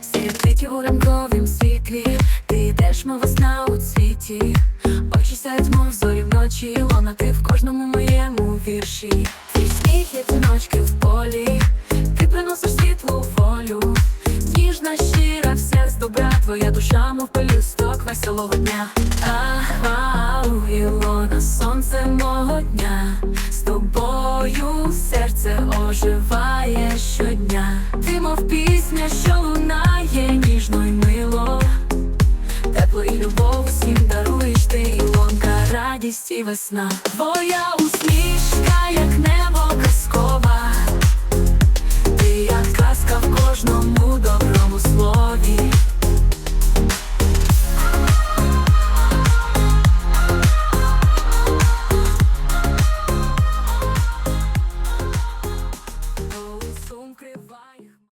Світить у ранковім світлі, ти йдеш, мов весна у цвіті, очі сяють, мов зорі вночі, лона ти в кожному моєму вірші. Твій сміх є тіночки в полі, ти приносиш світлу волю, ніжна, щира, все з добра, твоя душа, мов пелюсток веселого дня. Ага, Ілона, сонце мого дня, з тобою серце. Ти, мов пісня, що лунає ніжно й мило. Тепло і любов усім даруєш ти, Ілонка, радість і весна. Твоя